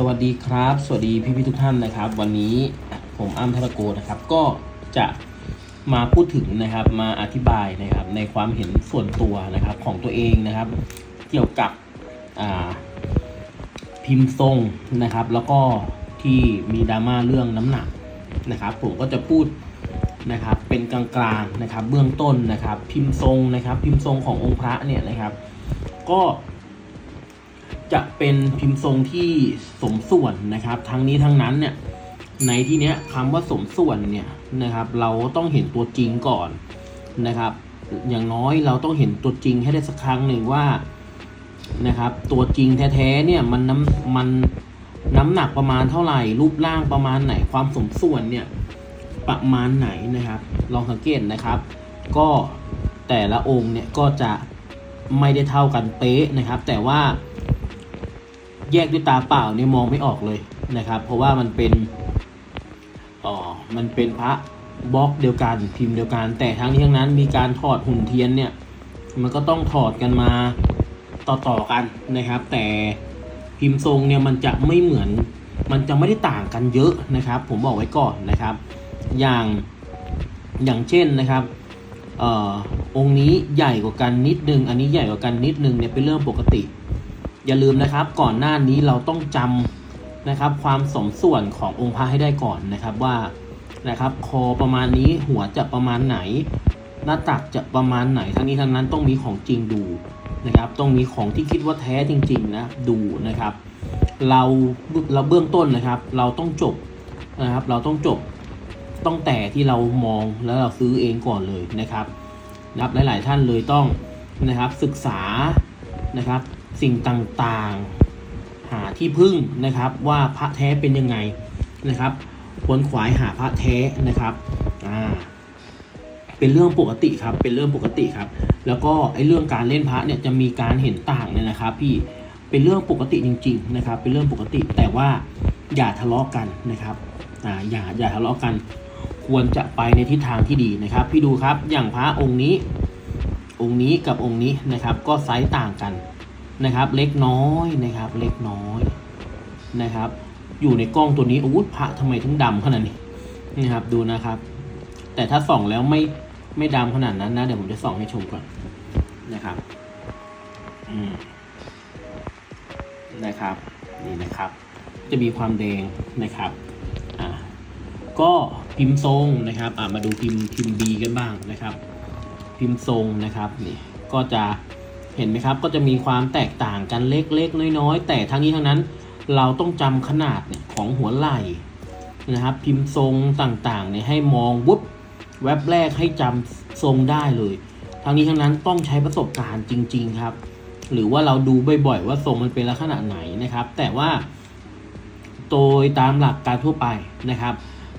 สวัสดีครับ สวัสดีพี่พี่ทุกท่านนะครับ วันนี้ผมอ้ำธนโกนะครับ ก็จะมาพูดถึงนะครับมาอธิบายนะครับในความเห็นส่วนตัวนะครับของตัวเองนะครับ เกี่ยวกับพิมพ์ทรงนะครับ แล้วก็ที่มีดราม่าเรื่องน้ำหนักนะครับ ผมก็จะพูดนะครับเป็นกลางๆนะครับ เบื้องต้นนะครับ พิมพ์ทรงนะครับ พิมพ์ทรงขององค์พระเนี่ยนะครับ ก็ จะเป็นพิมพ์ทรงที่สมส่วนนะครับ ทั้งนี้ทั้งนั้นเนี่ยในที่เนี้ยคำว่าสมส่วนเนี่ยนะครับ เราต้องเห็นตัวจริงก่อนนะครับ อย่างน้อยเราต้องเห็นตัวจริงให้ได้สักครั้งหนึ่งว่านะครับ ตัวจริงแท้ๆเนี่ยมันน้ำมันน้ำหนักประมาณเท่าไหร่ รูปร่างประมาณไหนความสมส่วนเนี่ยประมาณไหนนะครับ ลองสังเกตนะครับ ก็แต่ละองค์เนี่ยก็จะไม่ได้เท่ากันเป๊ะนะครับ แต่ว่า แยกด้วยตาเปล่าเนี่ยมองไม่ออกเลยนะครับ เพราะว่ามันเป็นอ๋อมันเป็นพระบล็อกเดียวกันพิมพ์เดียวกัน แต่ทั้งนี้ทั้งนั้นมีการถอดหุ่นเทียนเนี่ย มันก็ต้องถอดกันมาต่อๆกันนะครับ แต่พิมพ์ทรงเนี่ยมันจะไม่เหมือนมันจะไม่ได้ต่างกันเยอะนะครับ ผมบอกไว้ก่อนนะครับ อย่างอย่างเช่นนะครับเอ่อองค์นี้ใหญ่กว่ากันนิดนึง อันนี้ใหญ่กว่ากันนิดนึงเนี่ยเป็นเรื่องปกติ อย่าลืมนะครับ ก่อนหน้านี้เราต้องจำนะครับ ความสมส่วนขององค์พระให้ได้ก่อนนะครับว่านะครับ คอประมาณนี้หัวจะประมาณไหน หน้าตักจะประมาณไหน ทั้งนี้ทั้งนั้นต้องมีของจริงดูนะครับ ต้องมีของที่คิดว่าแท้จริง ๆ นะดูนะครับ เราเราเบื้องต้นนะครับ เราต้องจบนะครับ เราต้องจบต้องแต่ที่เรามองแล้วเราซื้อเองก่อนเลยนะครับนะครับหลาย ๆ ท่านเลยต้องนะครับศึกษานะครับ สิ่งต่างๆ หาที่พึ่งนะครับ ว่าพระแท้เป็นยังไงนะครับควนขวายหาพระแท้นะครับอ่าเป็นเรื่องปกติครับ เป็นเรื่องปกติครับ แล้วก็ไอ้เรื่องการเล่นพระเนี่ยจะมีการเห็นต่างเนี่ยนะครับ พี่เป็นเรื่องปกติจริง ๆ นะครับ เป็นเรื่องปกติแต่ว่าอย่าทะเลาะกันนะครับอ่าอย่าอย่าทะเลาะกัน ควรจะไปในทิศทางที่ดีนะครับ พี่ดูครับอย่างพระองค์นี้องค์นี้กับองค์นี้นะครับ ก็ไซส์ต่างกัน นะครับ เล็กน้อยนะครับ เล็กน้อยนะครับ อยู่ในกล้องตัวนี้อาวุธพระทำไมถึงดำขนาดนี้นะครับ ดูนะครับ แต่ถ้าส่องแล้วไม่ไม่ดำขนาดนั้นนะ เดี๋ยวผมจะส่องให้ชมก่อนนะครับอืมนะครับ นี่นะครับ จะมีความแดงนะครับอ่าก็พิมพ์ทรงนะครับอ่ามาดูพิมพ์พิมพ์ B กันบ้างนะครับ พิมพ์ทรงนะครับนี่ก็จะ เห็นไหมครับ ก็จะมีความแตกต่างกันเล็กๆ น้อยๆ แต่ทั้งนี้ทั้งนั้นเราต้องจำขนาดเนี่ยของหัวไหล่นะครับ พิมพ์ทรงต่างๆเนี่ยให้มองวุบแวบแรกให้จำทรงได้เลย ทั้งนี้ทั้งนั้นต้องใช้ประสบการณ์จริง ๆ ครับ หรือว่าเราดูบ่อยๆ ว่าทรงมันเป็นลักษณะไหนนะครับ แต่ว่าโดยตามหลักการทั่วไปนะครับ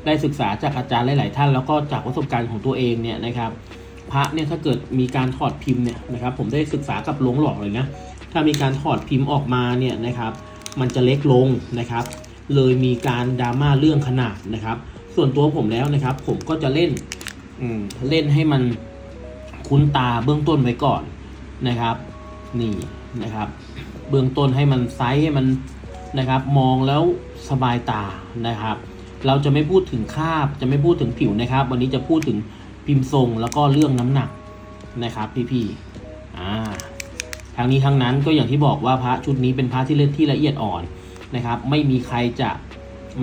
ได้ศึกษาจากอาจารย์หลาย ๆ ท่าน แล้วก็จากประสบการณ์ของตัวเองเนี่ยนะครับ พระเนี่ยถ้าเกิดมีการถอดพิมพ์เนี่ยนะครับผมได้ศึกษากับหลวงหลอกเลยนะถ้ามีการถอดพิมพ์ออกมาเนี่ยนะครับมันจะเล็กลงนะครับ เลยมีการดราม่าเรื่องขนาดนะครับ ส่วนตัวผมแล้วนะครับ ผมก็จะเล่นเล่นให้มันคุ้นตาเบื้องต้นไว้ก่อนนะครับ นี่นะครับ เบื้องต้นให้มันไซส์ให้มันนะครับ มองแล้วสบายตานะครับ เราจะไม่พูดถึงคาบจะไม่พูดถึงผิวนะครับ วันนี้จะพูดถึง พิมพ์ทรงแล้วก็เรื่องน้ำหนักนะครับพี่ๆอ่าทางนี้ทั้งนั้นก็อย่างที่บอกว่าพระชุดนี้เป็นพระที่เล่นที่ละเอียดอ่อนนะครับ ไม่มีใครจะ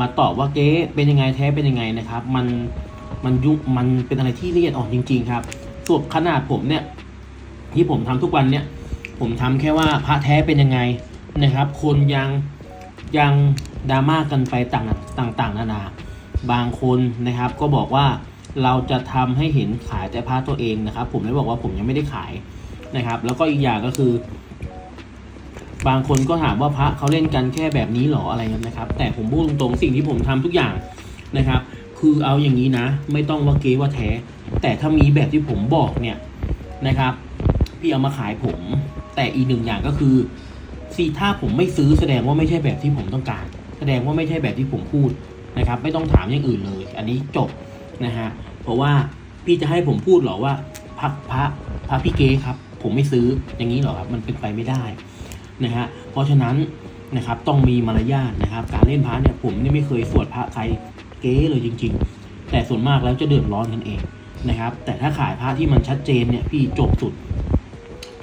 มาตอบว่าเก๊เป็นยังไงแท้เป็นยังไงนะครับ มันมันยุมันเป็นอะไรที่ละเอียดอ่อนจริง ๆ ครับส่วนขนาดผมเนี่ยที่ผมทำทุกวันเนี่ยผมทำแค่ว่าพระแท้เป็นยังไงนะครับ คนยังยังดราม่ากันไปต่างต่างๆนานา บางคนนะครับก็บอกว่า เราจะทำให้เห็นขายแต่พระตัวเองนะครับ ผมเลยบอกว่าผมยังไม่ได้ขายนะครับ แล้วก็อีกอย่างก็คือ บางคนก็ถามว่าพระเขาเล่นกันแค่แบบนี้หรออะไรเงี้ยนะครับ แต่ผมพูดตรงๆสิ่งที่ผมทำทุกอย่างนะครับ คือเอาอย่างนี้นะ ไม่ต้องว่าเก๊ว่าแท้ แต่ถ้ามีแบบที่ผมบอกเนี่ยนะครับ พี่เอามาขายผม แต่อีกหนึ่งอย่างก็คือสิถ้าผมไม่ซื้อแสดงว่าไม่ใช่แบบที่ผมต้องการ แสดงว่าไม่ใช่แบบที่ผมพูดนะครับ ไม่ต้องถามอย่างอื่นเลย อันนี้จบ นะฮะเพราะว่าพี่จะให้ผมพูดหรอว่าพระพระพระพี่เก๊ครับ ผมไม่ซื้ออย่างนี้หรอครับมันเป็นไปไม่ได้นะฮะเพราะฉะนั้นนะครับต้องมีมารยาทนะครับ การเล่นพระเนี่ยผมนี่ไม่เคยสวดพระใครเก๊เลยจริง ๆ แต่ส่วนมากแล้วจะเดือดร้อนกันเองนะครับ แต่ถ้าขายพระที่มันชัดเจนเนี่ยพี่จบสุด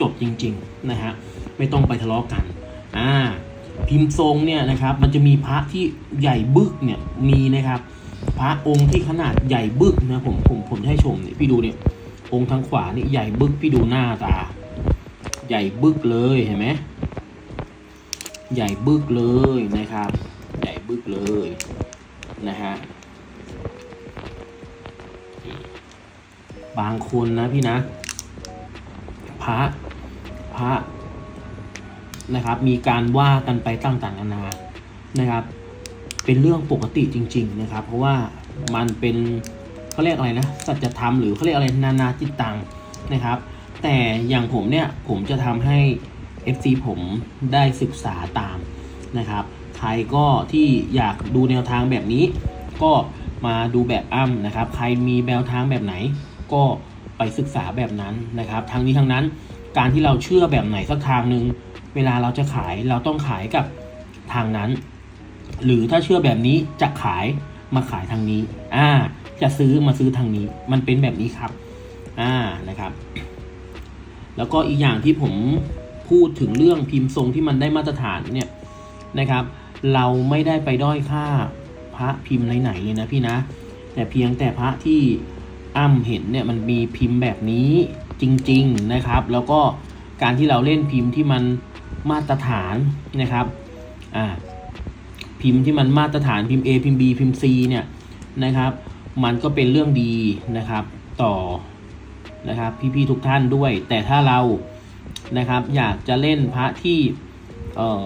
จบจริง ๆนะฮะไม่ต้องไปทะเลาะกันอ่าพิมพ์ทรงเนี่ยนะครับมันจะมีพระที่ใหญ่บึกเนี่ยมีนะครับ พระองค์ที่ขนาดใหญ่บึกนะผมผมผมให้ชมเนี่ยพี่ดูเนี่ย องค์ทางขวานี่ใหญ่บึกพี่ดูหน้าตา ใหญ่บึกเลยเห็นไหมใหญ่บึกเลยนะครับ ใหญ่บึกเลยนะฮะบางคนนะพี่นะ พระพระนะครับ มีการว่ากันไปต่างๆนานานะครับ เป็นเรื่องปกติจริง ๆ นะครับ เพราะว่ามันเป็นเขาเรียกอะไรนะสัจธรรมหรือเขาเรียกอะไรนานาจิตตังนะครับ แต่อย่างผมเนี่ยผมจะทำให้ FC ผมได้ศึกษาตามนะครับใครก็ที่อยากดูแนวทางแบบนี้ ก็มาดูแบบอ้ำนะครับ ใครมีแนวทางแบบไหน ก็ไปศึกษาแบบนั้นนะครับทั้งนี้ทั้งนั้นการที่เราเชื่อแบบไหนสักทางหนึ่งเวลาเราจะขายเราต้องขายกับทางนั้น หรือถ้าเชื่อแบบนี้จะขายมาขายทางนี้ อ่า จะซื้อมาซื้อทางนี้ มันเป็นแบบนี้ครับ อ่า นะครับ แล้วก็อีกอย่างที่ผมพูดถึงเรื่องพิมพ์ทรงที่มันได้มาตรฐานเนี่ยนะครับ เราไม่ได้ไปด้อยค่าพระพิมพ์ไหนๆเลยนะพี่นะ แต่เพียงแต่พระที่อ้ำเห็นเนี่ยมันมีพิมพ์แบบนี้จริง ๆนะครับ แล้วก็การที่เราเล่นพิมพ์ที่มันมาตรฐานนะครับ อ่า พิมพ์ที่มันมาตรฐานพิมพ์ A พิมพ์ B พิมพ์ C เนี่ยนะครับ มันก็เป็นเรื่องดีนะครับ ต่อนะครับพี่ๆทุกท่านด้วย แต่ถ้าเรานะครับอยากจะเล่นพระที่เอ่อ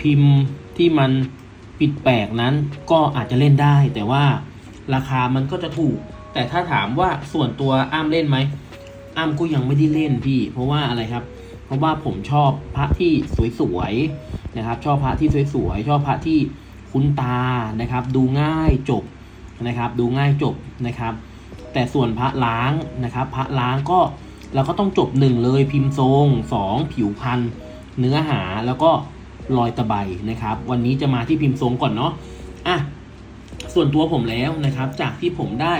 พิมพ์ที่มันปิดแปลกนั้นก็อาจจะเล่นได้ แต่ว่าราคามันก็จะถูก แต่ถ้าถามว่าส่วนตัวอ้ามเล่นไหมอ้ามก็ยังไม่ได้เล่นพี่ เพราะว่าอะไรครับ เพราะว่าผมชอบพระที่สวยๆนะครับ ชอบพระที่สวยๆชอบพระที่ คุ้นตานะครับ ดูง่ายจบนะครับ ดูง่ายจบนะครับ แต่ส่วนพระล้างนะครับ พระล้างก็เราก็ต้องจบหนึ่งเลยพิมพ์ทรงสองผิวพันธุ์เนื้อหาแล้วก็รอยตะไบนะครับ วันนี้จะมาที่พิมพ์ทรงก่อนเนาะอะส่วนตัวผมแล้วนะครับ จากที่ผมได้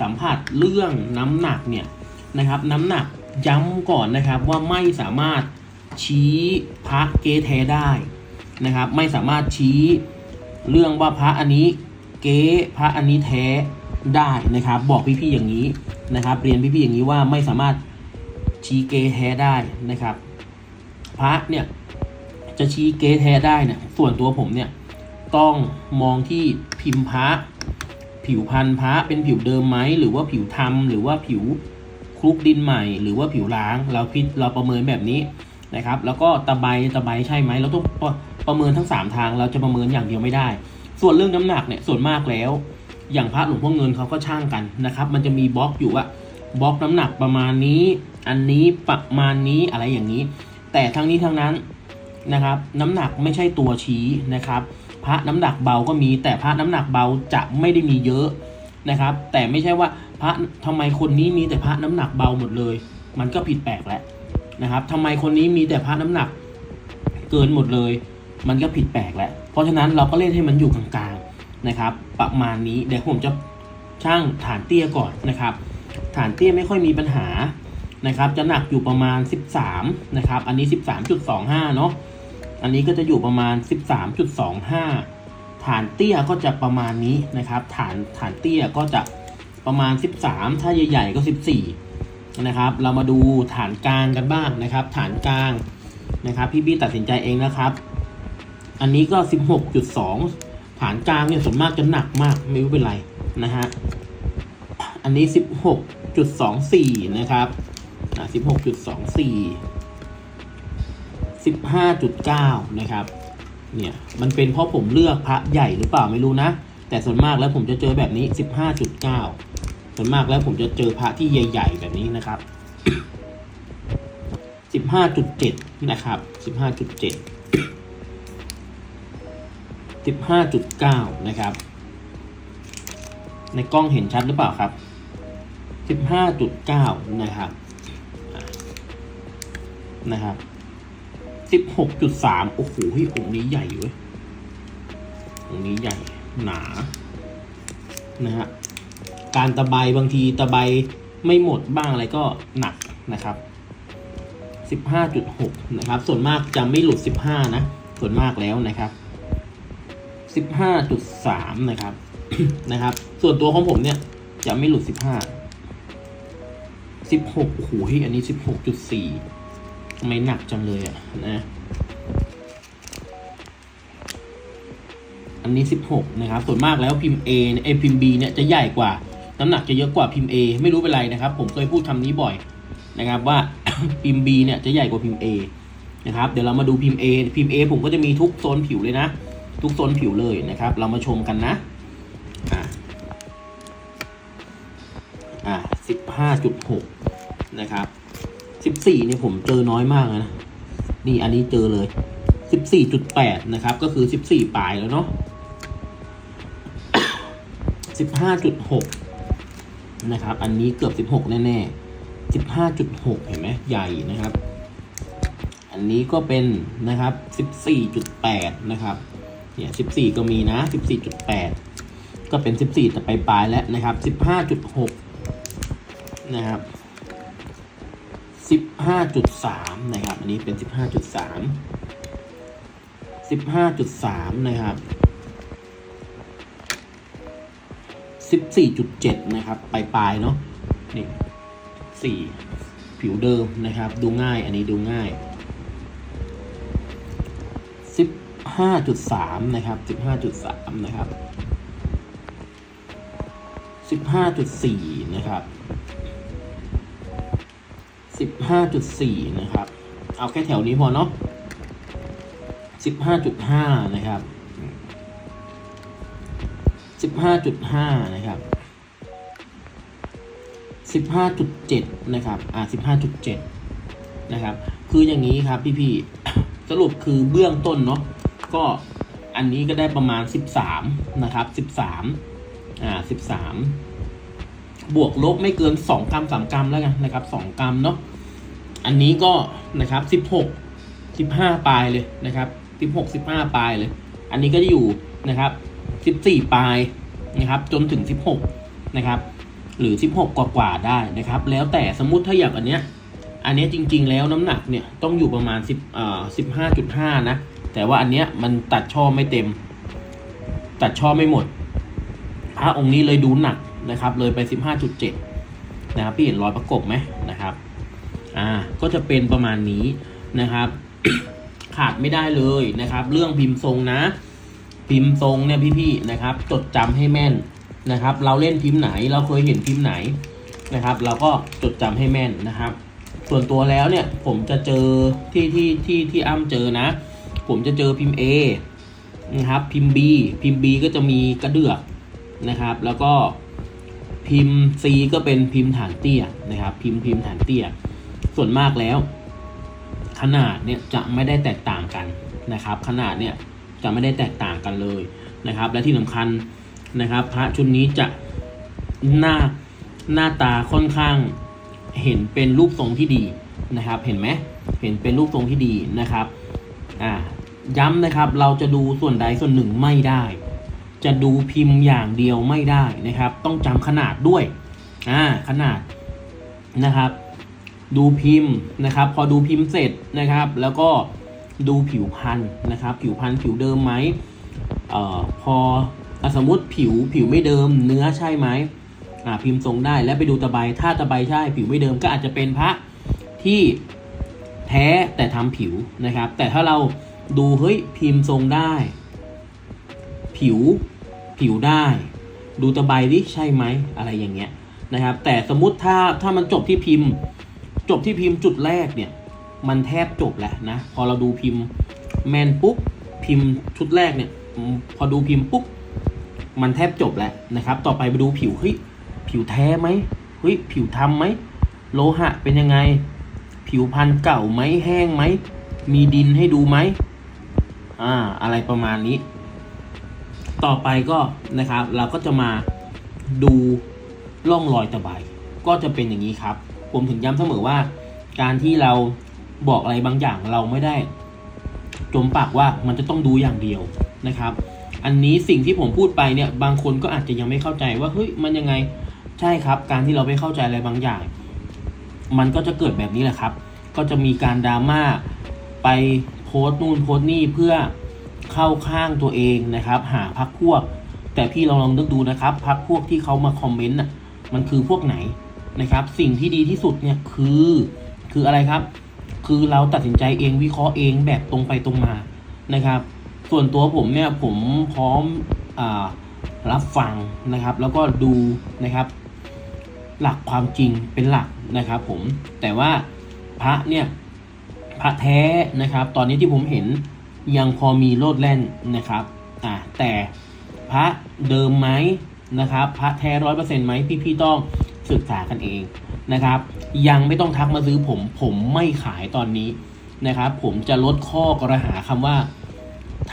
สัมผัสเรื่องน้ำหนักเนี่ยนะครับ น้ำหนักย้ำก่อนนะครับว่าไม่สามารถชี้พระเกแท้ได้นะครับ ไม่สามารถชี้ เรื่องว่าพระอันนี้เก๊พระอันนี้แท้ได้นะครับ บอกพี่ๆอย่างนี้นะครับ เรียนพี่ๆอย่างนี้ว่าไม่สามารถชี้เก๊แท้ได้นะครับ พระเนี่ยจะชี้เก๊แท้ได้เนี่ยส่วนตัวผมเนี่ยต้องมองที่พิมพ์พระ ผิวพันธุ์พระเป็นผิวเดิมไหมหรือว่าผิวทำหรือว่าผิวคลุกดินใหม่ หรือว่าผิวล้างเราพิเราประเมินแบบนี้นะครับ แล้วก็ตะไบตะไบใช่ไหมเราต้อง ประเมินทั้ง 3 ทางเราจะประเมินอย่างเดียวไม่ได้ ส่วนเรื่องน้ำหนักเนี่ยส่วนมากแล้ว อย่างพระหลวงพ่อเงินเขาก็ช่างกันนะครับ มันจะมีบล็อกอยู่ว่าบล็อกน้ำหนักประมาณนี้ อันนี้ประมาณนี้อะไรอย่างนี้ แต่ทั้งนี้ทั้งนั้นนะครับ น้ำหนักไม่ใช่ตัวชี้นะครับ พระน้ำหนักเบาก็มี แต่พระน้ำหนักเบาจะไม่ได้มีเยอะนะครับ แต่ไม่ใช่ว่าพระทำไมคนนี้มีแต่พระน้ำหนักเบาหมดเลย มันก็ผิดแปลกแล้วนะครับทำไมคนนี้มีแต่พระน้ำหนักเกินหมดเลย มันก็ผิดแปลกแล้ว เพราะฉะนั้นเราก็เล่นให้มันอยู่กลางๆนะครับ ประมาณนี้เดี๋ยวผมจะช่างฐานเตี้ยก่อนนะครับ ฐานเตี้ยไม่ค่อยมีปัญหานะครับ จะหนักอยู่ประมาณ 13นะครับอันนี้ 13.25เนาะอันนี้ก็จะอยู่ประมาณ 13.25 ฐานเตี้ยก็จะประมาณนี้นะครับ ฐานฐานเตี้ยก็จะประมาณ 13 ถ้าใหญ่ ๆ ก็ 14 นะครับ เรามาดูฐานกลางกันบ้างนะครับ ฐานกลางนะครับ พี่บี้ตัดสินใจเองนะครับ อันนี้ก็ 16.2 ฐานกลางเนี่ยส่วนมากจะหนักมากไม่รู้เป็นไรนะฮะ อันนี้ 16.24 นะครับอะ16.24 15.9 นะครับ เนี่ยมันเป็นเพราะผมเลือกพระใหญ่หรือเปล่าไม่รู้นะ แต่ส่วนมากแล้วผมจะเจอแบบนี้ 15.9 ส่วนมากแล้วผมจะเจอพระที่ใหญ่ ๆ แบบนี้นะครับ 15.7 นะครับ 15.7 15.9 นะครับ ในกล้องเห็นชัดหรือเปล่าครับ 15.9 นะครับนะครับสิบหกจุดสามโอ้โหเฮ้ยองค์นี้ใหญ่เว้ยองค์นี้ใหญ่หนา นะฮะ การตะไบบางทีตะไบไม่หมดบ้างอะไรก็หนักนะครับสิบห้าจุดหกนะครับ ส่วนมากจะไม่หลุดสิบห้านะ ส่วนมากแล้วนะครับ สิบห้าจุดสามนะครับ นะครับ ส่วนตัวของผมเนี่ย จะไม่หลุดสิบห้าสิบหกโอ้โหเฮ้ยอันนี้สิบหกจุดสี่ทำไมหนักจังเลยอะนะ อันนี้16นะครับ ส่วนมากแล้วพิมพ์ A เนี่ยเอพิมพ์ B เนี่ยจะใหญ่กว่า น้ำหนักจะเยอะกว่าพิมพ์ A ไม่รู้เป็นไรนะครับ ผมเคยพูดคำนี้บ่อยนะครับว่าพิมพ์ B เนี่ยจะใหญ่กว่าพิมพ์ A นะครับ เดี๋ยวเรามาดูพิมพ์ A พิมพ์ A ผมก็จะมีทุกโซนผิวเลยนะ ทุกโซนผิวเลยนะครับ เรามาชมกันนะอ่าอ่า15.6นะครับ14เนี่ยผมเจอน้อยมากนะนี่อันนี้เจอเลย14.8นะครับ ก็คือ14ปลายแล้วเนาะ15.6นะครับ อันนี้เกือบ16แน่ๆ15.6เห็นไหมใหญ่นะครับ อันนี้ก็เป็นนะครับ14.8นะครับ เนี่ย14ก็มีนะ14.8ก็เป็น14แต่ไปปลายแล้วนะครับ15.6นะครับ15.3นะครับ อันนี้เป็น15.3 15.3นะครับ14.7นะครับ ปลายปลายๆเนาะนี่4ผิวเดิมนะครับ ดูง่าย อันนี้ดูง่าย 15.3 นะครับ 15.3 นะครับ 15.4 นะครับ 15.4 นะครับ เอาแค่แถวนี้พอเนาะ 15.5 นะครับ 15.5 นะครับ 15.7 นะครับ อ่า 15.7 นะครับ คืออย่างนี้ครับพี่ๆสรุปคือเบื้องต้นเนาะ ก็อันนี้ก็ได้ประมาณ 13 นะครับ 13 อ่า 13 บวกลบไม่เกิน 2 กรัม 3 กรัมแล้วกันนะครับ 2 กรัมเนาะ อันนี้ก็นะครับ 16 15 ปลายเลยนะครับ 16 15 ปลายเลย อันนี้ก็จะอยู่นะครับ 14 ปลายนะครับ จนถึง 16 นะครับ หรือ 16 กว่ากว่าๆได้นะครับ แล้วแต่สมมุติถ้าอย่างอันเนี้ย อันเนี้ยจริง ๆ แล้วน้ำหนักเนี่ยต้องอยู่ประมาณ10เอ่อ15.5 นะ แต่ว่าอันเนี้ยมันตัดช่อไม่เต็ม ตัดช่อไม่หมด พระองค์นี้เลยดูหนักนะครับ เลยไป 15.7 นะครับ พี่เห็นรอยประกบไหมนะครับ อ่า ก็จะเป็นประมาณนี้นะครับ ขาดไม่ได้เลยนะครับ เรื่องพิมพ์ทรงนะ พิมพ์ทรงเนี่ยพี่ๆนะครับ จดจำให้แม่นนะครับ เราเล่นพิมพ์ไหน เราเคยเห็นพิมพ์ไหนนะครับ เราก็จดจำให้แม่นนะครับ ส่วนตัวแล้วเนี่ยผมจะเจอที่ที่ที่ที่อ้ำเจอนะ ผมจะเจอพิมพ์ A นะครับพิมพ์ B พิมพ์ B ก็จะมีกระเดือกนะครับ แล้วก็พิมพ์ C ก็เป็นพิมพ์ฐานเตี้ยนะครับ พิมพ์พิมพ์ฐานเตี้ย ส่วนมากแล้ว ขนาดเนี่ยจะไม่ได้แตกต่างกันนะครับ ขนาดเนี่ยจะไม่ได้แตกต่างกันเลยนะครับ และที่สำคัญนะครับ พระชุดนี้จะหน้าหน้าตาค่อนข้างเห็นเป็นรูปทรงที่ดีนะครับ เห็นไหมเห็นเป็นรูปทรงที่ดีนะครับ อ่า ย้ำนะครับ เราจะดูส่วนใดส่วนหนึ่งไม่ได้ จะดูพิมพ์อย่างเดียวไม่ได้นะครับ ต้องจำขนาดด้วยอ่าขนาดนะครับ ดูพิมพ์นะครับ พอดูพิมพ์เสร็จนะครับ แล้วก็ดูผิวพันธุ์นะครับ ผิวพันธุ์ผิวเดิมไหมเอ่อพออสมมติผิวผิวไม่เดิม เนื้อใช่ไหมอ่าพิมพ์ทรงได้แล้วไปดูตะไบถ้าตะไบใช่ ผิวไม่เดิมก็อาจจะเป็นพระที่แท้แต่ทำผิวนะครับ แต่ถ้าเรา ดูเฮ้ยพิมพ์ทรงได้ ผิวผิวได้ ดูตะไบดิใช่ไหมอะไรอย่างเงี้ยนะครับ แต่สมมุติถ้าถ้ามันจบที่พิมพ์ จบที่พิมพ์จุดแรกเนี่ย มันแทบจบแล้วนะ พอเราดูพิมพ์แมนปุ๊บพิมพ์ชุดแรกเนี่ย พอดูพิมพ์ปุ๊บมันแทบจบแล้วนะครับ ต่อไปไปดูผิวเฮ้ยผิวแท้ไหมเฮ้ยผิวทำไหมโลหะเป็นยังไง ผิวพันธุ์เก่าไหมแห้งไหมมีดินให้ดูไหม อ่าอะไรประมาณนี้ ต่อไปก็นะครับ เราก็จะมาดูร่องรอยตะไบก็จะเป็นอย่างนี้ครับ ผมถึงย้ำเสมอว่า การที่เราบอกอะไรบางอย่างเราไม่ได้ จมปากว่ามันจะต้องดูอย่างเดียวนะครับ อันนี้สิ่งที่ผมพูดไปเนี่ย บางคนก็อาจจะยังไม่เข้าใจว่าเฮ้ยมันยังไงใช่ครับ การที่เราไม่เข้าใจอะไรบางอย่าง มันก็จะเกิดแบบนี้แหละครับ ก็จะมีการดราม่าไป โพสต์นู่นโพสต์นี่เพื่อเข้าข้างตัวเองนะครับ หาพักพวก แต่พี่ลองลองนึกดูนะครับ พักพวกที่เขามาคอมเมนต์น่ะมันคือพวกไหนนะครับ สิ่งที่ดีที่สุดเนี่ยคือ คืออะไรครับ คือเราตัดสินใจเองวิเคราะห์เองแบบตรงไปตรงมานะครับ ส่วนตัวผมเนี่ยผมพร้อมอรับฟังนะครับ แล้วก็ดูนะครับ หลักความจริงเป็นหลักนะครับ ผมแต่ว่าพระเนี่ย พระแท้นะครับ ตอนนี้ที่ผมเห็นยังพอมีโลดแล่นนะครับอ่าแต่พระเดิมไหมนะครับ พระแท้ร้อยเปอร์เซ็นต์ไหมพี่ๆต้องศึกษากันเองนะครับ ยังไม่ต้องทักมาซื้อผม ผมไม่ขายตอนนี้นะครับ ผมจะลดข้อกระหาคำว่า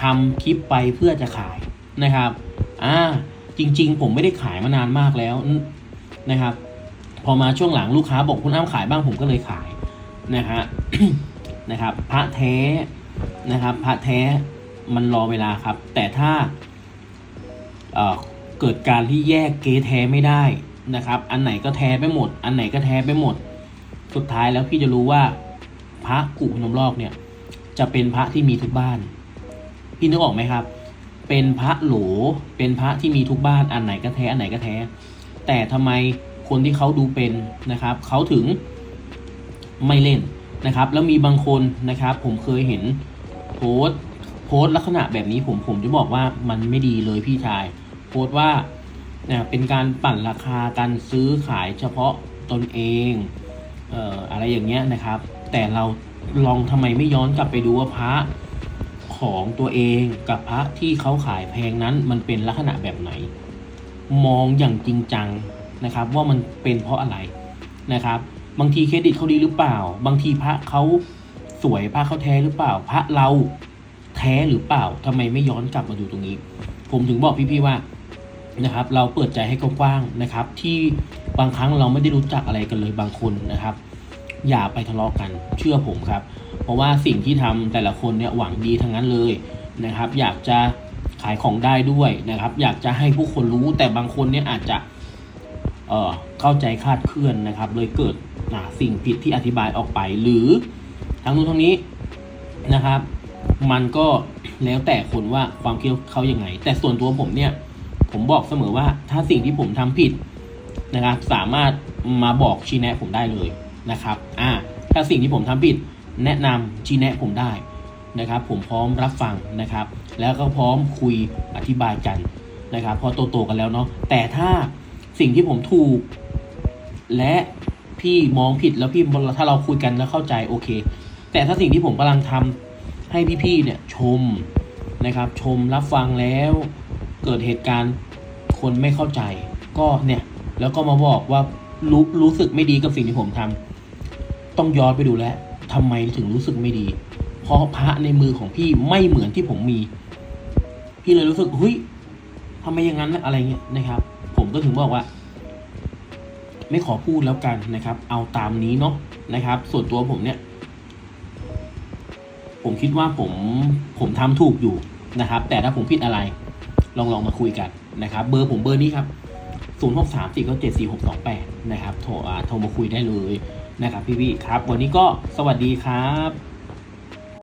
ทำคลิปไปเพื่อจะขายนะครับอ่าจริง ๆ ผมไม่ได้ขายมานานมากแล้วนะครับ พอมาช่วงหลังลูกค้าบอกคุณอ้ำขายบ้างผมก็เลยขายนะฮะ นะครับ พระแท้นะครับ พระแท้มันรอเวลาครับ แต่ถ้าเเกิดการที่แยกเกแท้ไม่ได้นะครับ อันไหนก็แท้ไปหมด อันไหนก็แท้ไปหมด สุดท้ายแล้วพี่จะรู้ว่า พระกุพนมลอกเนี่ย จะเป็นพระที่มีทุกบ้าน พี่นึกออกไหมครับ เป็นพระโหลเป็นพระที่มีทุกบ้าน อันไหนก็แท้ อันไหนก็แท้ แต่ทำไมคนที่เขาดูเป็นนะครับ เขาถึงไม่เล่น นะครับแล้วมีบางคนนะครับ ผมเคยเห็นโพส์โพส์ลักษณะแบบนี้ผมผมจะบอกว่ามันไม่ดีเลยพี่ชาย โพส์ว่าเนี่ยเป็นการปั่นราคาการซื้อขายเฉพาะตนเองเอ่ออะไรอย่างเงี้ยนะครับ แต่เราลองทำไมไม่ย้อนกลับไปดูว่าพระของตัวเองกับพระที่เขาขายแพงนั้น มันเป็นลักษณะแบบไหน มองอย่างจริงจังนะครับ ว่ามันเป็นเพราะอะไรนะครับ บางทีเครดิตเขาดีหรือเปล่า บางทีพระเขาสวยพระเขาแท้หรือเปล่า พระเราแท้หรือเปล่าทำไมไม่ย้อนกลับมาดูตรงนี้ ผมถึงบอกพี่ๆว่านะครับ เราเปิดใจให้กว้างๆนะครับ ที่บางครั้งเราไม่ได้รู้จักอะไรกันเลยบางคนนะครับ อย่าไปทะเลาะกัน เชื่อผมครับ เพราะว่าสิ่งที่ทำแต่ละคนเนี่ยหวังดีทั้งนั้นเลยนะครับ อยากจะขายของได้ด้วยนะครับ อยากจะให้ผู้คนรู้แต่บางคนเนี่ยอาจจะ เเข้าใจคาดเคลื่อนนะครับ เลยเกิดสิ่งผิดที่อธิบายออกไป หรือทั้งนู้นทั้งนี้นะครับ มันก็แล้วแต่คนว่าความคิดเขายังไง แต่ส่วนตัวผมเนี่ย ผมบอกเสมอว่าถ้าสิ่งที่ผมทำผิดนะครับ สามารถมาบอกชี้แนะผมได้เลยนะครับอ่าถ้าสิ่งที่ผมทำผิดแนะนำชี้แนะผมได้นะครับ ผมพร้อมรับฟังนะครับ แล้วก็พร้อมคุยอธิบายกันนะครับ พอโตๆกันแล้วเนาะแต่ถ้า สิ่งที่ผมถูก และพี่มองผิดแล้วพี่ถ้าเราคุยกันแล้วเข้าใจโอเค แต่ถ้าสิ่งที่ผมกำลังทำให้พี่ๆเนี่ยชมนะครับ ชมรับฟังแล้ว เกิดเหตุการณ์คนไม่เข้าใจ ก็เนี่ย แล้วก็มาบอกว่ารู้รู้สึกไม่ดีกับสิ่งที่ผมทำต้องย้อนไปดูแลวทำไมถึงรู้สึกไม่ดี เพราะพระในมือของพี่ไม่เหมือนที่ผมมี พี่เลยรู้สึกเฮ้ยทำไมอย่างนั้นอะไรเงี้ยนะครับ ผมก็ถึงบอกว่า ไม่ขอพูดแล้วกันนะครับ เอาตามนี้เนาะนะครับ ส่วนตัวผมเนี่ย ผมคิดว่าผมผมทำถูกอยู่นะครับ แต่ถ้าผมผิดอะไร ลองลองมาคุยกันนะครับ เบอร์ผมเบอร์นี้ครับ0 6 3 4 9 7 4 6 2 8 นะครับ โทรโทรมาคุยได้เลยนะครับ พี่ๆครับ วันนี้ก็สวัสดีครับ